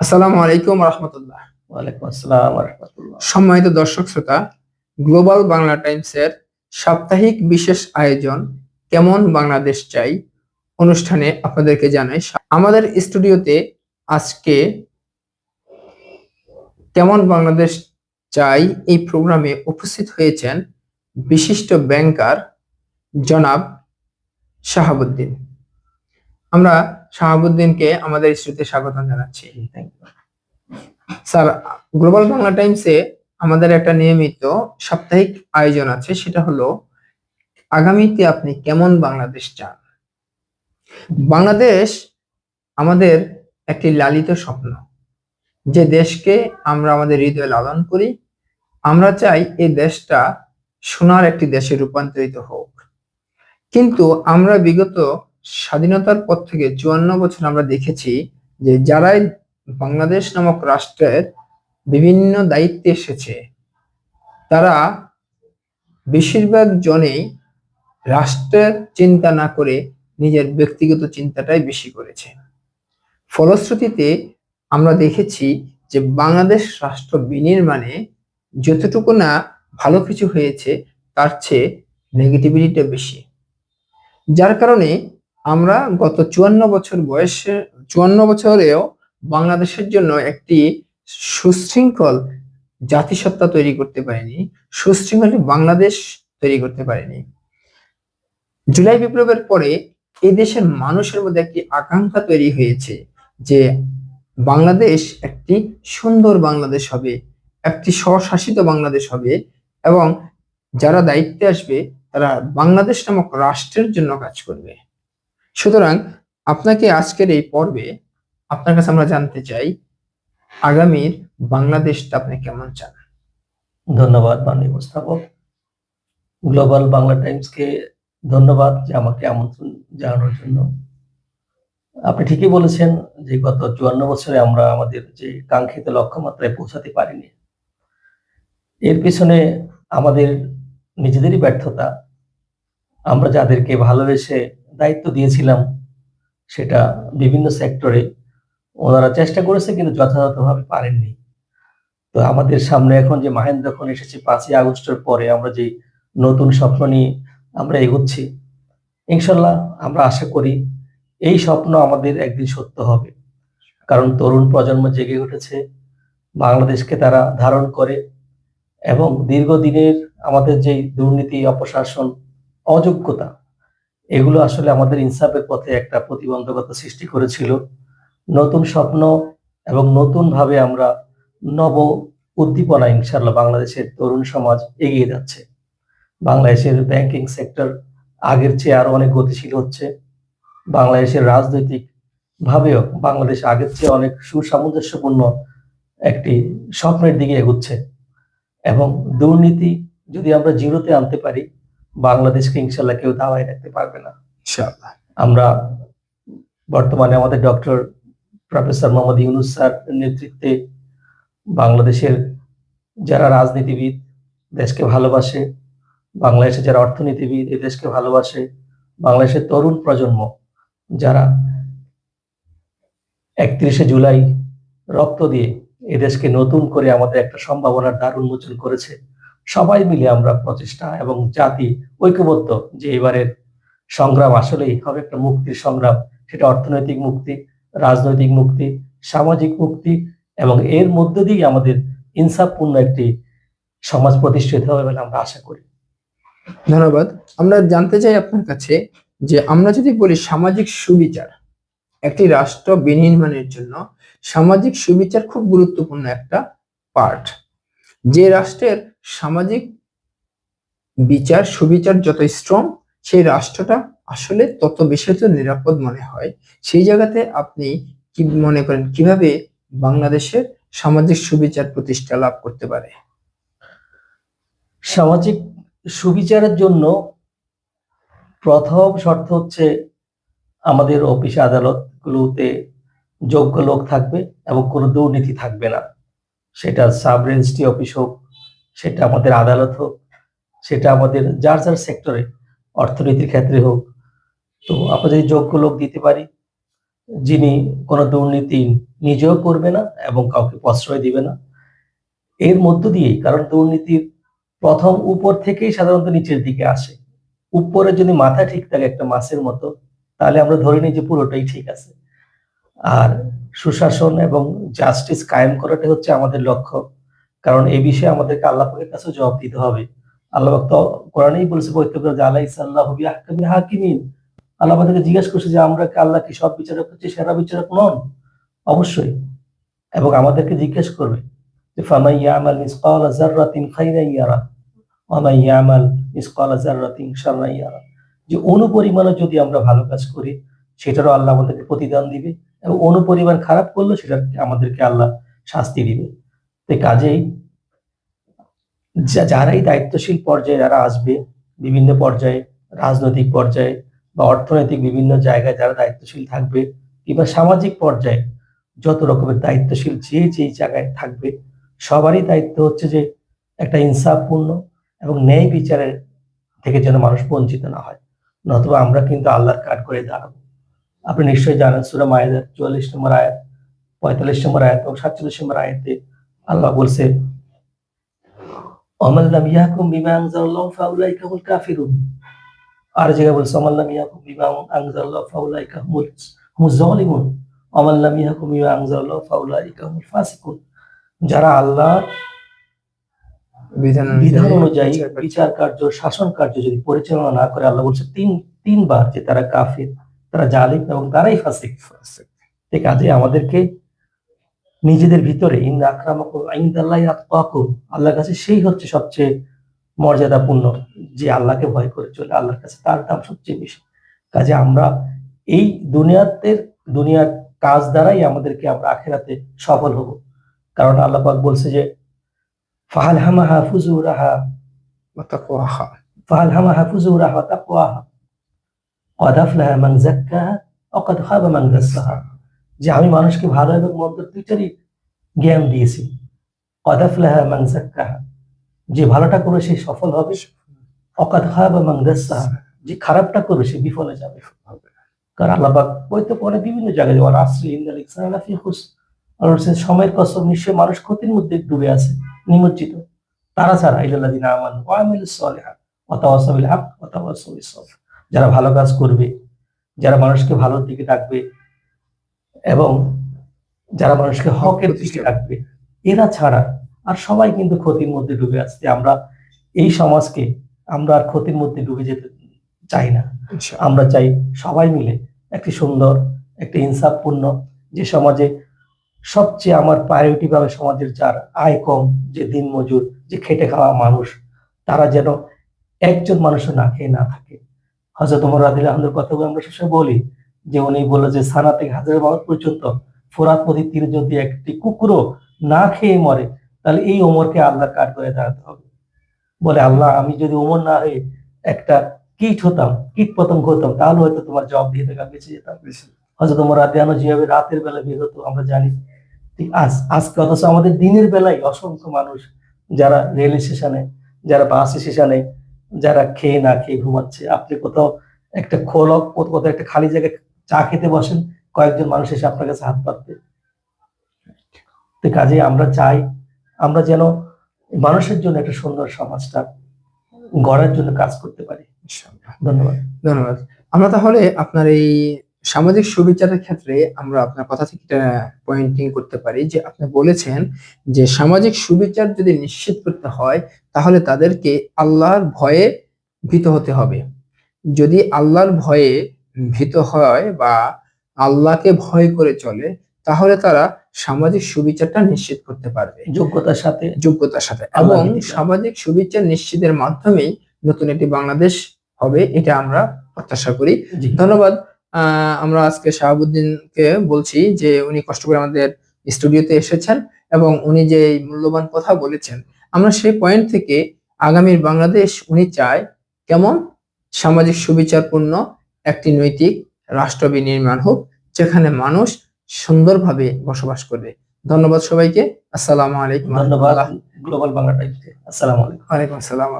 আসসালামু আলাইকুম রহমতুল্লাহ। ওয়ালাইকুম আসসালাম রহমতুল্লাহ। সম্মানিত দর্শক শ্রোতা গ্লোবাল বাংলা টাইমসের সাপ্তাহিক বিশেষ আয়োজন কেমন বাংলাদেশ চাই অনুষ্ঠানে আপনাদেরকে জানাই আমাদের স্টুডিওতে আজকে কেমন বাংলাদেশ চাই এই প্রোগ্রামে উপস্থিত হয়েছেন বিশিষ্ট ব্যাংকার জনাব শাহাবুদ্দিন। আমরা শাহাবুদ্দিনকে আমাদের স্টুডিওতে স্বাগত জানাচ্ছি। স্যার গ্লোবাল বাংলা টাইমসে আমাদের একটা নিয়মিত সাপ্তাহিক আয়োজন আছে সেটা হলো আগামীতে আপনি কেমন বাংলাদেশ চান? বাংলাদেশ আমাদের একটি লালিত স্বপ্ন। যে দেশকে আমরা আমাদের হৃদয়ে লালন করি আমরা চাই এই দেশটা সোনার একটি দেশে রূপান্তরিত হোক। কিন্তু আমরা বিগত স্বাধীনতার পর থেকে চুয়ান্ন বছর আমরা দেখেছি যে যারাই বাংলাদেশ নামক রাষ্ট্রের বিভিন্ন দায়িত্বে এসেছে, তারা বেশিরভাগ জনেই রাষ্ট্রের চিন্তা না করে নিজের ব্যক্তিগত চিন্তাটাই বেশি করেছে। ফলশ্রুতিতে আমরা দেখেছি যে বাংলাদেশ রাষ্ট্র বিনির্মাণে যতটুকু না ভালো কিছু হয়েছে, তার চেয়ে নেগেটিভিটিটা বেশি। যার কারণে আমরা গত চুয়ান্ন বছর বয়সে, চুয়ান্ন বছরেও বাংলাদেশের জন্য একটি সুশৃঙ্খল জাতিসত্তা তৈরি করতে পারিনি, সুশৃঙ্খল বাংলাদেশ তৈরি করতে পারেনি। জুলাই বিপ্লবের পরে এই দেশের মানুষের মধ্যে একটি আকাঙ্ক্ষা তৈরি হয়েছে যে বাংলাদেশ একটি সুন্দর বাংলাদেশ হবে, একটি স্বশাসিত বাংলাদেশ হবে এবং যারা দায়িত্বে আসবে তারা বাংলাদেশ নামক রাষ্ট্রের জন্য কাজ করবে। সুতরাং আপনাকে আজকের এই পর্বে আপনার কাছে আমরা জানতে চাই, আগামীর বাংলাদেশটা আপনি কেমন চান? ধন্যবাদ মাননীয় উপস্থাপক। গ্লোবাল বাংলা টাইমসকে ধন্যবাদ যে আমাকে আমন্ত্রণ জানানোর জন্য। আপনি ঠিকই বলেছেন যে গত চুয়ান্ন বছরে আমরা আমাদের যে কাঙ্ক্ষিত লক্ষ্যমাত্রায় পৌঁছাতে পারিনি। এর পিছনে আমাদের নিজেদেরই ব্যর্থতা। আমরা যাদেরকে ভালোবেসে দায়িত্ব দিয়েছিলাম সেটা বিভিন্ন সেক্টরে ওনারা চেষ্টা করেছে কিন্তু যথাযথভাবে পারেননি। তো আমাদের সামনে এখন যে মাহেন্দ্রক্ষণ এসেছে পাঁচই আগস্টের পরে, আমরা যে নতুন স্বপ্ন নিয়ে আমরা এগোচ্ছি, ইনশাল্লাহ আমরা আশা করি এই স্বপ্ন আমাদের একদিন সত্য হবে। কারণ তরুণ প্রজন্ম জেগে উঠেছে, বাংলাদেশকে তারা ধারণ করে এবং দীর্ঘদিনের আমাদের যে দুর্নীতি, অপশাসন, অযোগ্যতা এগুলো আসলে আমাদের ইনসাফের পথে একটা প্রতিবন্ধকতা সৃষ্টি করেছিল। নতুন স্বপ্ন এবং নতুন ভাবে আমরা নব উদ্দীপনা ইনশাল্লাহ বাংলাদেশের তরুণ সমাজ এগিয়ে যাচ্ছে। বাংলাদেশের ব্যাংকিং সেক্টর আগের চেয়ে আরও অনেক গতিশীল হচ্ছে। বাংলাদেশের রাজনৈতিক ভাবেও বাংলাদেশ আগের চেয়ে অনেক সুসামঞ্জস্যপূর্ণ একটি স্বপ্নের দিকে এগুচ্ছে। এবং দুর্নীতি যদি আমরা জিরোতে আনতে পারি বাংলাদেশকে ইনশাল্লাহ কেউ দাওয়ায় রাখতে পারবে না। আমরা বর্তমানে আমাদের doctor professor Mohammad Yunus sir নেতৃত্বে বাংলাদেশের যারা রাজনীতিবিদ দেশকে ভালোবাসে বাংলাদেশের যারা অর্থনীতিবিদ এই দেশকে ভালোবাসে বাংলাদেশের তরুণ প্রজন্ম যারা একত্রিশে জুলাই রক্ত দিয়ে এদেশকে নতুন করে আমাদের একটা সম্ভাবনার দ্বার উন্মোচন করেছে সবাই মিলে আমরা প্রচেষ্টা এবং জাতি ঐক্যবদ্ধ যে এবারের সংগ্রাম আসলেই হবে একটা মুক্তির সংগ্রাম। সেটা অর্থনৈতিক মুক্তি, রাজনৈতিক মুক্তি, সামাজিক মুক্তি এবং এর মধ্য দিয়ে আমাদের ইনসাফপূর্ণ একটি সমাজ প্রতিষ্ঠিত হবে বলে আমরা আশা করি। ধন্যবাদ। আমরা জানতে চাই আপনার কাছে যে আমরা যদি বলি সামাজিক সুবিচার, একটি রাষ্ট্র বিনির্মাণের জন্য সামাজিক সুবিচার খুব গুরুত্বপূর্ণ একটা পার্ট যে রাষ্ট্রের সামাজিক বিচার, সুবিচার যত স্ট্রং সেই রাষ্ট্রটা আসলে তত বেশি তো নিরাপদ মনে হয়। সেই জায়গাতে আপনি কি মনে করেন, কীভাবে বাংলাদেশের সামাজিক সুবিচার প্রতিষ্ঠা লাভ করতে পারে? সামাজিক সুবিচারের জন্য প্রথম শর্ত হচ্ছে আমাদের অফিস আদালতগুলোতে যোগ্য লোক থাকবে এবং কোনো দুর্নীতি থাকবে না। সেটা সাব রেজিস্ট্রি অফিস হোক, সেটা আমাদের আদালত হোক, সেটা আমাদের যার যার সেক্টরে অর্থনীতির ক্ষেত্রে হোক। তো আমরা যদি যোগ্য লোক দিতে পারি, যিনি কোনো দুর্নীতি নিজেও করবে না এবং কাউকে প্রশ্রয় দিবে না, এর মধ্য দিয়েই, কারণ দুর্নীতির প্রথম উপর থেকেই সাধারণত নিচের দিকে আসে। উপরে যদি মাথা ঠিক থাকে একটা মাছের মতো, তাহলে আমরা ধরে নিই যে পুরোটাই ঠিক আছে। আর সুশাসন এবং জাস্টিস কায়েম করাটা হচ্ছে আমাদের লক্ষ্য। কারণ এই বিষয়ে আমাদেরকে আল্লাহ পাকের কাছে জবাব দিতে হবে। আল্লাহ তো কোরআনেই বলেছে, পবিত্র যে আল্লাহ ইসাল্লাহ হাকিমিন হাকিমিন। আল্লাহ আমাদেরকে জিজ্ঞেস করছে যে, আমরা কি আল্লাহ কি সব বিচারক হচ্ছে, সেরা বিচারক নন? অবশ্যই। এবং আমাদেরকে জিজ্ঞেস করবে যে ফামাই ইয়ামাল মিসকাল জাররাতিন খাইরান ইয়ারা? ওয়া ইয়ামাল মিসকাল জাররাতিন শাররান ইয়ারা? যে, অনুপরিমাণে যদি আমরা ভালো কাজ করি, সেটারও আল্লাহ আমাদেরকে প্রতিদান দিবে। এবং অনুপরিমাণ খারাপ করলে, সেটা আমাদেরকে আল্লাহ শাস্তি দিবে। তো কাজেই যারাই দায়িত্বশীল পর্যায়ে যারা আসবে, বিভিন্ন পর্যায়ে, রাজনৈতিক পর্যায়ে বা অর্থনৈতিক বিভিন্ন জায়গায় যারা দায়িত্বশীল থাকবে কিংবা সামাজিক পর্যায়ে যত রকমের দায়িত্বশীল যে যেই জায়গায় থাকবে, সবারই দায়িত্ব হচ্ছে যে একটা ইনসাফপূর্ণ এবং ন্যায় বিচারের থেকে যেন মানুষ বঞ্চিত না হয়। নতুবা আমরা কিন্তু আল্লাহর কাঠ করে দাঁড়াবো। আপনি নিশ্চয়ই জানেন সুরা মায়েদের চুয়াল্লিশ নম্বর আয়াত পঁয়তাল্লিশ নম্বর আয়াত এবং সাতচল্লিশ নম্বর আয়াতে আল্লাহ বলছে অমাল্লাম ইয়াকুম বিমা কাফিরুন। আর জায়গায় বলছে অমাল্লাম ইয়াকুম বিমা অমাল্লাম ইয়াকুম বিমা ফাসিকুন। যারা আল্লাহ বিধান অনুযায়ী বিচার বিচার কার্য শাসন কার্য যদি পরিচালনা না করে আল্লাহ বলছে তিন তিনবার যে তারা কাফির তারা জালিম এবং তারাই ফাসিক এই কাজে আমাদেরকে নিজেদের ভিতরে ইন আক্রামকুম ইনদাল্লাহি আতকাকুম আল্লাহর কাছে সেই হচ্ছে সবচেয়ে মর্যাদাপূর্ণ, যে আল্লাহকে ভয় করে চলে, আল্লাহর কাছে তার দাম সবচেয়ে বেশি কাজে আমরা এই দুনিয়াতে, দুনিয়ার কাজ দ্বারাই আমাদেরকে আমরা আখেরাতে সফল হব কারণ আল্লাহ পাক বলছে যে, ফাহাল হামাহা ফুজুরাহা ওয়াতাকওয়াহা। ফাহাল হামাহা ফুজুরাহা তাকওয়াহা কদাফলাহা মাং জাক্কাহা অকদ খাবা মাং দাসাহা যে আমি মানুষকে ভালো এবং মন্দ দুইটারই জ্ঞান দিয়েছি। মাং যে ভালোটা করে সে সফল হবে। অকাত খাবা মাং দাসাহা যে খারাপটা করবে সে বিফলে যাবে। কারণ আল্লাহবাক বইতে পরে বিভিন্ন জায়গায় যেমন আশ্রী ইন্দাল হুস সময়ের কষ্ট নিশ্চয় মানুষ ক্ষতির মধ্যে ডুবে আছে, নিমজ্জিত। তারা ছাড়া ইলাল্লাদিন আমান ওয়া আমিলুস সালিহাত হক যারা ভালো কাজ করবে যারা মানুষকে ভালোর দিকে ডাকবে এবং যারা মানুষকে হকের দিকে ডাকবে এরা ছাড়া আর সবাই কিন্তু ক্ষতির মধ্যে ডুবে আছে আমরা এই সমাজকে আমরা আর ক্ষতির মধ্যে ডুবে যেতে চাই না। আমরা চাই সবাই মিলে একটি সুন্দর একটি ইনসাফপূর্ণ যে সমাজে সবচেয়ে আমার প্রায়োরিটি পাবে সমাজের যার আয় কম যে দিনমজুর যে খেটে খাওয়া মানুষ তারা যেন একজন মানুষও না খেয়ে না থাকে। হজরত ওমর রাদিল্লাহ আনহুর কথা আমরা সবসময় বলি যে উনি বলল যে সানা থেকে হাজার বাদ পর্যন্ত ফোরাত নদীর তীরে যদি একটি কুকুরও না খেয়ে মরে তাহলে এই ওমরকে আল্লাহ কাঠ করে দাঁড়াতে হবে। বলে আল্লাহ আমি যদি ওমর না হয়ে একটা কীট হতাম কীট পতঙ্গ হতাম তাহলে হয়তো তোমার জবাব দিয়ে থেকে বেঁচে যেতাম। তোমার রাতে আনো যেভাবে রাতের বেলা বের হতো আমরা জানি ঠিক আজ আজকে অথচ আমাদের দিনের বেলায় অসংখ্য মানুষ যারা রেল স্টেশনে যারা বাস স্টেশনে যারা খেয়ে না খেয়ে ঘুমাচ্ছে আপনি কোথাও একটা খোলক কোথাও একটা খালি জায়গায় চা খেতে বসেন কয়েকজন মানুষ এসে আপনার কাছে হাত পাতবে তো কাজে আমরা চাই আমরা যেন মানুষের জন্য একটা সুন্দর সমাজটা গড়ার জন্য কাজ করতে পারি। ধন্যবাদ। ধন্যবাদ। আমরা তাহলে আপনার এই সামাজিক সুবিচারের ক্ষেত্রে আমরা আপনার কথা থেকে পয়েন্টিং করতে পারি যে আপনি বলেছেন যে সামাজিক সুবিচার যদি নিশ্চিত করতে হয় তাহলে তাদেরকে আল্লাহর ভয়ে ভীত হতে হবে। যদি আল্লাহর ভয়ে ভীত হয় বা আল্লাহকে ভয় করে চলে তাহলে তারা সামাজিক সুবিচারটা নিশ্চিত করতে পারবে। যোগ্যতার সাথে যোগ্যতার সাথে। এবং সামাজিক সুবিচার নিশ্চিতের মাধ্যমেই নতুন একটি বাংলাদেশ হবে এটা আমরা প্রত্যাশা করি। ধন্যবাদ। আমরা আজকে শাহাবুদ্দিনকে বলছি যে উনি কষ্ট করে আমাদের স্টুডিওতে এসেছেন এবং উনি যে মূল্যবান কথা বলেছেন আমরা সেই পয়েন্ট থেকে আগামীর বাংলাদেশ উনি চায় কেমন সামাজিক সুবিচারপূর্ণ একটি নৈতিক রাষ্ট্র বিনির্মাণ হোক যেখানে মানুষ সুন্দরভাবে বসবাস করবে। ধন্যবাদ সবাইকে। আসসালামু আলাইকুম। ধন্যবাদ। গ্লোবাল বাংলা টাইমসকে আসসালামু আলাইকুম। ওয়ালাইকুম আসসালাম।